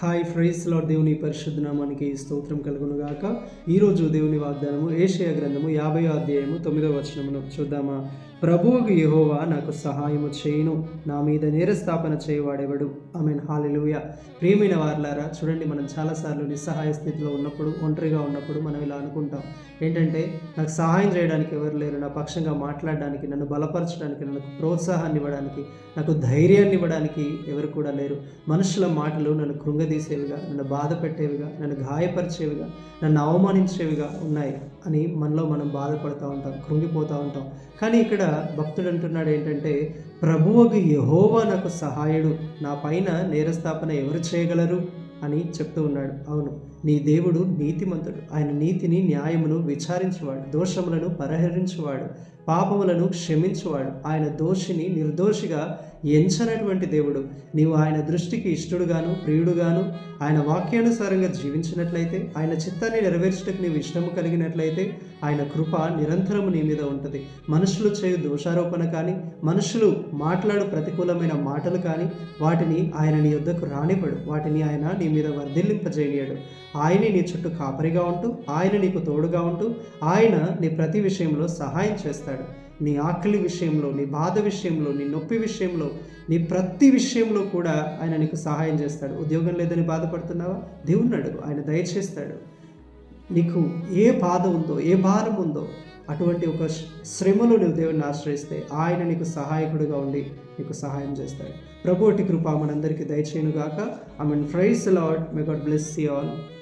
Hi ఫ్రైస్లో దేవుని పరిశుద్ధ నామానికి స్తోత్రం కలుగునుగాక. ఈరోజు దేవుని వాగ్దానము ఏషియా గ్రంథము యాభై అధ్యాయము తొమ్మిదవ వచనమును చూద్దామా? ప్రభువుకు యహోవా నాకు సహాయము చేయును. నా మీద నేరస్థాపన చేయవాడెవడు? I mean hallelujah. ప్రియమైన వార్లారా చూడండి మనం చాలాసార్లు నిస్సహాయ స్థితిలో ఉన్నప్పుడు ఒంటరిగా ఉన్నప్పుడు మనం ఇలా అనుకుంటాం. ఏంటంటే నాకు సహాయం చేయడానికి ఎవరు లేరు. నా పక్షంగా మాట్లాడడానికి నన్ను బలపరచడానికి నాకు ప్రోత్సాహాన్ని ఇవ్వడానికి నాకు ధైర్యాన్ని ఇవ్వడానికి ఎవరు కూడా లేరు. మనుషుల మాటలు నన్ను కృంగదీసేవిగా నన్ను బాధ పెట్టేవిగా నన్ను గాయపరిచేవిగా నన్ను అవమానించేవిగా ఉన్నాయి. అని మనలో మనం బాధపడుతూ ఉంటాం కృంగిపోతూ ఉంటాం. కానీ ఇక్కడ భక్తుడు అంటున్నాడు ఏంటంటే ప్రభువుకు యహోవా నాకు సహాయుడు నా పైన నేరస్థాపన ఎవరు చేయగలరు? అని చెప్తూ ఉన్నాడు. అవును నీ దేవుడు నీతిమంతుడు. ఆయన నీతిని న్యాయమును విచారించువాడు దోషములను పరిహరించువాడు. పాపములను క్షమించువాడు. ఆయన దోషిని నిర్దోషిగా ఎంచనటువంటి దేవుడు. నీవు ఆయన దృష్టికి ఇష్టడుగాను ప్రియుడుగాను ఆయన వాక్యానుసారంగా జీవించినట్లయితే ఆయన చిత్తాన్ని నెరవేర్చడానికి నీవు ఇష్టము కలిగినట్లయితే ఆయన కృప నిరంతరము నీ మీద ఉంటుంది. మనుషులు చేయు దోషారోపణ కానీ మనుషులు మాట్లాడు ప్రతికూలమైన మాటలు కానీ వాటిని ఆయన నీ యొద్దకు రానివ్వడు. వాటిని ఆయన నీ మీద వర్ధిల్లింపజేయడు ఆయనే నీ చుట్టూ కాపరిగా ఉంటూ ఆయన నీకు తోడుగా ఉంటూ ఆయన నీ ప్రతి విషయంలో సహాయం చేస్తాడు. నీ ఆకలి విషయంలో నీ బాధ విషయంలో నీ నొప్పి విషయంలో నీ ప్రతి విషయంలో కూడా ఆయన నీకు సహాయం చేస్తాడు. ఉద్యోగం లేదని బాధపడుతున్నావా? దేవుణ్ణి అడుగు. ఆయన దయచేస్తాడు. నీకు ఏ బాధ ఉందో ఏ భారం ఉందో అటువంటి ఒక శ్రమలో నువ్వు దేవుడిని ఆశ్రయిస్తే ఆయన నీకు సహాయకుడిగా ఉండి నీకు సహాయం చేస్తాడు. ప్రభుటి కృప మనందరికీ దయచేయనుగాక. I mean praise Lord may God bless you all.